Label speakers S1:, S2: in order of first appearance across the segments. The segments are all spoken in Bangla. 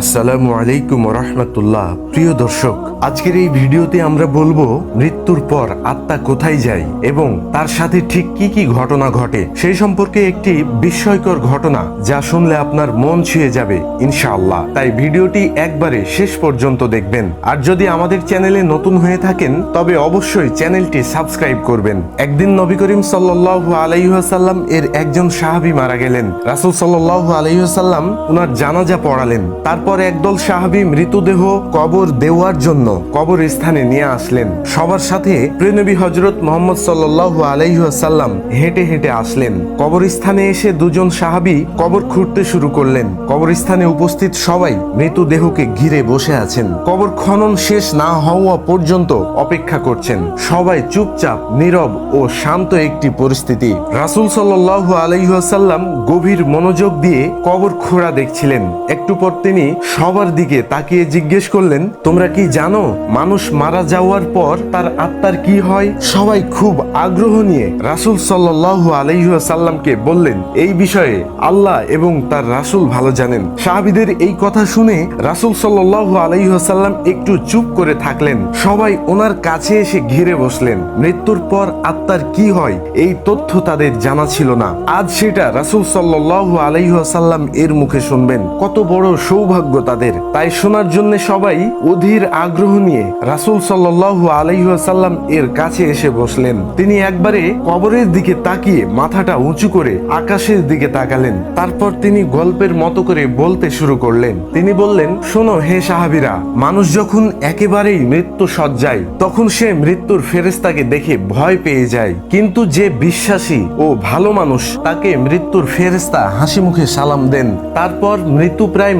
S1: আসসালামু আলাইকুম রহমতুল্লাহ প্রিয় দর্শক, আজকের এই ভিডিওতে আমরা বলব, মৃত্যুর পর আত্মা কোথায় যায় এবং তার সাথে ঠিক কি কি ঘটনা ঘটে, সেই সম্পর্কে একটি বিস্ময়কর ঘটনা যা শুনলে আপনার মন ছুঁয়ে যাবে, ইনশাআল্লাহ। তাই ভিডিওটি একবারে শেষ পর্যন্ত দেখবেন। আর যদি আমাদের চ্যানেলে নতুন হয়ে থাকেন, তবে অবশ্যই চ্যানেলটি সাবস্ক্রাইব করবেন। একদিন নবী করিম সাল্লাল্লাহু আলাইহাসাল্লাম এর একজন সাহাবী মারা গেলেন। রাসূল সাল্লাল্লাহু আলাইহাসাল্লাম উনার জানাজা পড়ালেন। তারপর একদল সাহাবী মৃতদেহ কবর দেওয়ার জন্য কবর স্থানে নিয়ে আসলেন। সবার সাথে প্রেনবী হজরত মোহাম্মদ সাল্লাল্লাহু আলাইহাসাল্লাম হেঁটে হেঁটে আসলেন। কবরস্থানে এসে দুজন সাহাবী কবর খুঁড়তে শুরু করলেন। কবরস্থানে উপস্থিত সবাই মৃতদেহকে ঘিরে বসে আছেন। কবর খনন শেষ না হওয়া পর্যন্ত অপেক্ষা করছেন। সবাই চুপচাপ, নীরব ও শান্ত একটি পরিস্থিতি। রাসূল সাল্লাল্লাহু আলাইহাসাল্লাম গভীর মনোযোগ দিয়ে কবর খোঁড়া দেখছিলেন। একটু পর তিনি সবার দিকে তাকিয়ে জিজ্ঞেস করলেন, তোমরা কি জানো, মানুষ মারা যাওয়ার পর তার আত্মার কি হয়? সবাই খুব আগ্রহ নিয়ে রাসূল সাল্লাল্লাহু আলাইহাসাল্লামকে বললেন, এই বিষয়ে আল্লাহ এবং তার রাসূল ভালো জানেন। সাহাবীদের এই কথা শুনে রাসূল সাল্লাল্লাহু আলাইহাসাল্লাম একটু চুপ করে থাকলেন। সবাই ওনার কাছে এসে ঘিরে বসলেন, মৃত্যুর পর আত্মার কি হয়? এই তথ্য তাদের জানা ছিল না। আজ সেটা রাসূল সাল্লাল্লাহু আলাইহাসাল্লাম এর মুখে শুনবেন। কত বড় সৌভাগ্য তাদের। তাই শোনার জন্য সবাই অধীর আগ্রহ নিয়ে রাসূল সাল্লাল্লাহু আলাইহাসাল্লাম এর কাছে এসে বসলেন। তিনি একবারে কবরের দিকে তাকিয়ে মাথাটা উঁচু করে আকাশের দিকে তাকালেন। তারপর তিনি গল্পের মতো করে বলতে শুরু করলেন। তিনি বললেন, শোনো হে সাহাবীরা, মানুষ যখন একেবারেই মৃত্যু সজ্জায় তখন সে মৃত্যুর ফেরেস্তাকে দেখে ভয় পেয়ে যায়। কিন্তু যে বিশ্বাসী ও ভালো মানুষ তাকে মৃত্যুর ফেরেস্তা হাসি মুখে সালাম দেন, তারপর মৃত্যুপ্রায়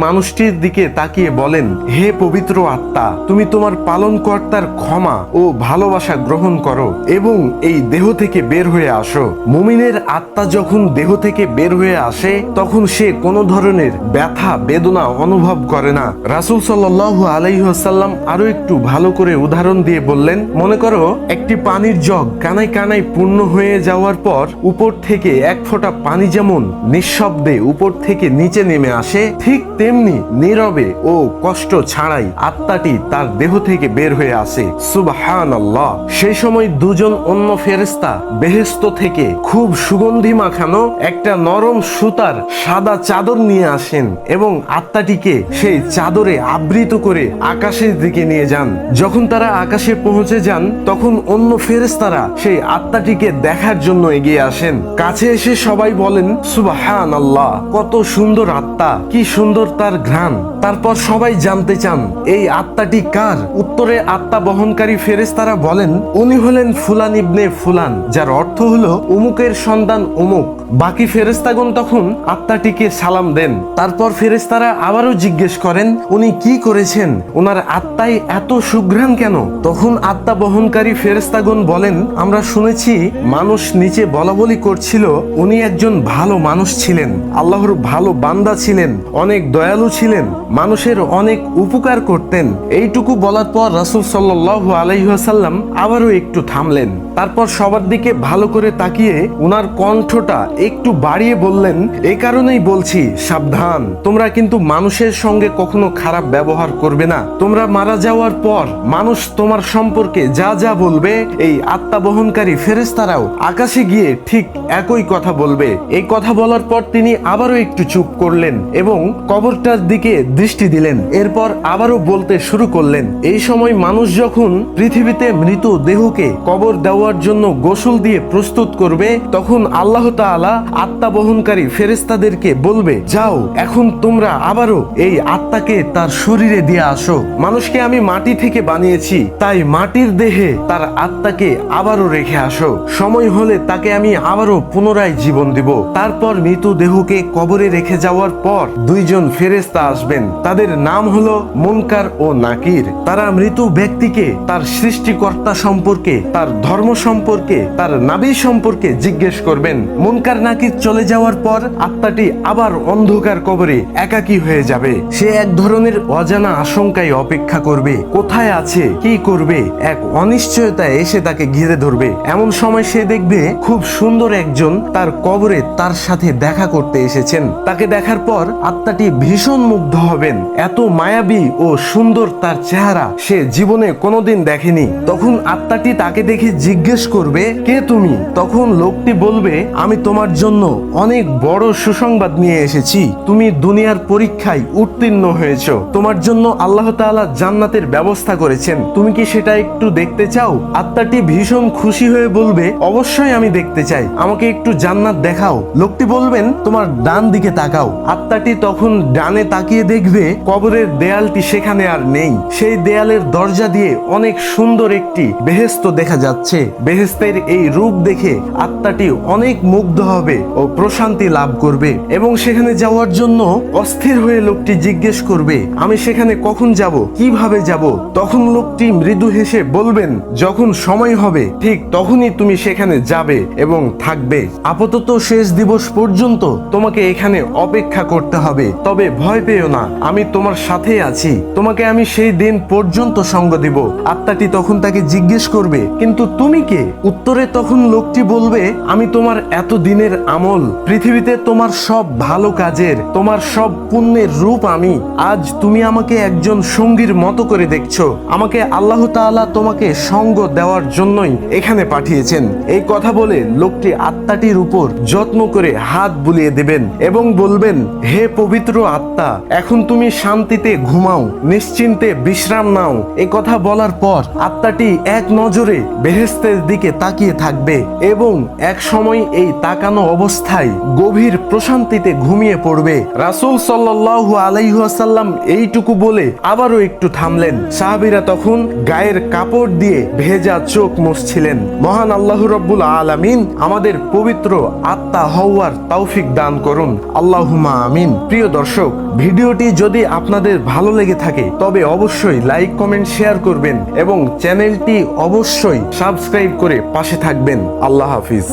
S1: মানুষটির দিকে তাকিয়ে বলেন, হে পবিত্র আত্মা, তুমি তোমার পালনকর্তার ক্ষমা ও ভালোবাসা গ্রহণ করো এবং এই দেহ থেকে বের হয়ে আসো। মুমিনের আত্মা যখন দেহ থেকে বের হয়ে আসে, তখন সে কোনো ধরনের ব্যথা, বেদনা অনুভব করে না। রাসূল সাল্লাল্লাহু আলাইহি ওয়াসাল্লাম আরও একটু ভালো করে উদাহরণ দিয়ে বললেন, মনে করো, একটি পানির জগ কানায় কানায় পূর্ণ হয়ে যাওয়ার পর উপর থেকে এক ফোঁটা পানি যেমন নিঃশব্দে উপর থেকে নিচে নেমে আসে, ঠিক তেমনি নীরবে ও কষ্ট ছাড়াই আত্মাটি তার দেহ থেকে বের হয়ে আসে। সুবহান আল্লাহ সেই সময় দুজন অন্য ফেরেস্তা বেহেস্ত থেকে খুব সুগন্ধি মাখানো একটা নরম সুতার সাদা চাদর নিয়ে আসেন এবং আত্মাটিকে সেই চাদরে আবৃত করে আকাশের দিকে নিয়ে যান। যখন তারা আকাশে পৌঁছে যান, তখন অন্য ফেরেস্তারা সেই আত্মাটিকে দেখার জন্য এগিয়ে আসেন। কাছে এসে সবাই বলেন সুবাহান আল্লাহ কত সুন্দর আত্মা, কি সুন্দর তার ঘ্রাণ। তারপর সবাই জানতে চান, এই আত্মাটি কার? উত্তরে আত্মা বহনকারী ফেরেস্তারা বলেন, উনি হলেন ফুলান ইবনে ফুলান, যার অর্থ হলো উমুকের সন্তান উমুক। বাকি ফেরেস্তাগণ তখন আত্মাটিকে সালাম দেন। তারপর ফেরেস্তারা আবারও জিজ্ঞেস করেন, উনি কি করেছেন? ওনার আত্মায় এত সুঘ্রাণ কেন? তখন আত্মা বহনকারী ফেরেস্তাগণ বলেন, আমরা শুনেছি মানুষ নিচে বলা বলি করছিল, উনি একজন ভালো মানুষ ছিলেন। আল্লাহর ভালো বান্দা ছিলেন, অনেক দয়ালু ছিলেন। মানুষের অনেক উপকার করতেন। এইটুকু বলার পর রাসূল সাল্লাল্লাহু আলাইহি ওয়াসাল্লাম আবারও একটু থামলেন। তারপর সবার দিকে ভালো করে তাকিয়ে উনার কণ্ঠটা একটু বাড়িয়ে বললেন, এ কারণেই বলছি, সাবধান। তোমরা কিন্তু মানুষের সঙ্গে কখনো খারাপ ব্যবহার করবে না। তোমরা মারা যাওয়ার পর মানুষ তোমার সম্পর্কে যা যা বলবে, এই আত্মা বহনকারী ফেরেস্তারাও আকাশে গিয়ে ঠিক একই কথা বলবে। এই কথা বলার পর তিনি আবারও একটু চুপ করলেন এবং কবরটার দিকে দৃষ্টি দিলেন। এরপর আবারও বলতে শুরু করলেন, এই সময় মানুষ যখন পৃথিবীতে মৃত দেহকে কবর দেওয়ার জন্য গোসল দিয়ে প্রস্তুত করবে, তখন আল্লাহ তাআলা আত্মা বহনকারী ফেরেস্তাদেরকে বলবে, যাও, এখন তোমরা আবারও এই আত্মাকে তার শরীরে দিয়ে আসো। মানুষকে আমি মাটি থেকে বানিয়েছি, তাই মাটির দেহে তার আত্মাকে আবারও রেখে আসো। সময় হলে তাকে আমি আবারও পুনরায় জীবন দিব। তারপর মৃত দেহকে কবরে রেখে যাওয়ার পর দুইজন ফেরেস্তা আসবেন। তাদের নাম হলো মুনকার ও নাকির। তারা মৃত ব্যক্তিকে, তার সৃষ্টিকর্তা সম্পর্কে, তার ধর্ম সম্পর্কে, তার নাবি সম্পর্কে জিজ্ঞেস করবেন। মুনকার নাকির চলে যাওয়ার পর আত্মাটি আবার অন্ধকার কবরে একাকী হয়ে যাবে। সে এক ধরনের অজানা আশঙ্কায় অপেক্ষা করবে। কোথায় আছে? কি করবে? এক অনিশ্চয়তায় এসে তাকে ঘিরে ধরবে। এমন সময় সে দেখবে খুব সুন্দর একজন তার কবরে তার সাথে দেখা করতে এসেছেন। তাকে দেখার পর আত্মাটি ভীষণ মুগ্ধ মুগ্ধ হবেন। এত মায়াবী ও সুন্দর তার চেহারা সে জীবনে কোনোদিন দেখেনি। তখন আত্মাটি তাকে দেখে জিজ্ঞেস করবে, কে তুমি? তখন লোকটি বলবে, আমি তোমার জন্য অনেক বড় সুসংবাদ নিয়ে এসেছি। তুমি দুনিয়ার পরীক্ষায় উত্তীর্ণ হয়েছো। তোমার জন্য আল্লাহ তাআলা জান্নাতের ব্যবস্থা করেছেন। তুমি কি সেটা একটু দেখতে চাও? আত্মাটি ভীষণ খুশি হয়ে বলবে, অবশ্যই আমি দেখতে চাই। আমাকে একটু জান্নাত দেখাও। লোকটি বলবেন, তোমার ডান দিকে তাকাও। আত্মাটি তখন ডানে তাকিয়ে দেখবে কবরের দেয়ালটি সেখানে আর নেই। সেই দেয়ালের দরজা দিয়ে অনেক সুন্দর একটি বেহেস্ত দেখা যাচ্ছে। বেহেস্তের এই রূপ দেখে আত্মাটি অনেক মুগ্ধ হবে ও প্রশান্তি লাভ করবে এবং সেখানে যাওয়ার জন্য অস্থির হয়ে লোকটি জিজ্ঞেস করবে, আমি সেখানে কখন যাব? কীভাবে যাব? তখন লোকটি মৃদু হেসে বলবেন, যখন সময় হবে, ঠিক তখনই তুমি সেখানে যাবে এবং থাকবে। আপাতত শেষ দিবস পর্যন্ত তোমাকে এখানে অপেক্ষা করতে হবে। তবে ভয় পেও না। আমি তোমার সাথে আছি। তোমাকে আমি সেই দিন পর্যন্ত সঙ্গ দিব। আত্মাটি তখন তাকে জিজ্ঞেস করবে, কিন্তু তুমি কে? উত্তরে তখন লোকটি বলবে, আমি তোমার এত দিনের আমল। পৃথিবীতে তোমার সব ভালো কাজের, তোমার সব পুণ্যের রূপ আমি। আজ তুমি আমাকে একজন সঙ্গীর মতো করে দেখছ। আমাকে আল্লাহ তাআলা তোমাকে সঙ্গ দেওয়ার জন্যই এখানে পাঠিয়েছেন। এই কথা বলে লোকটি আত্মাটির উপর যত্ন করে হাত বুলিয়ে দেবেন এবং বলবেন, হে পবিত্র আত্মা এখন তুমি শান্তিতে ঘুমাও, নিশ্চিন্তে বিশ্রাম নাও। এই কথা বলার পর আত্মাটি এক নজরে বেহেস্তের দিকে তাকিয়ে থাকবে এবং এক সময় এই তাকানো অবস্থায় গভীর প্রশান্তিতে ঘুমিয়ে পড়বে। রাসূল সাল্লাল্লাহু আলাইহি ওয়াসাল্লাম এইটুকু বলে আবারও একটু থামলেন। সাহাবিরা তখন গায়ের কাপড় দিয়ে ভেজা চোখ মুছছিলেন। মহান আল্লাহ রব্বুল আলামিন আমাদের পবিত্র আত্মা হওয়ার তৌফিক দান করুন। আল্লাহুমা আমিন। প্রিয় দর্শক ভিডিওটি যদি আপনাদের ভালো লেগে থাকে, তবে অবশ্যই লাইক, কমেন্ট, শেয়ার করবেন এবং চ্যানেলটি অবশ্যই সাবস্ক্রাইব করে পাশে থাকবেন। আল্লাহ হাফিজ।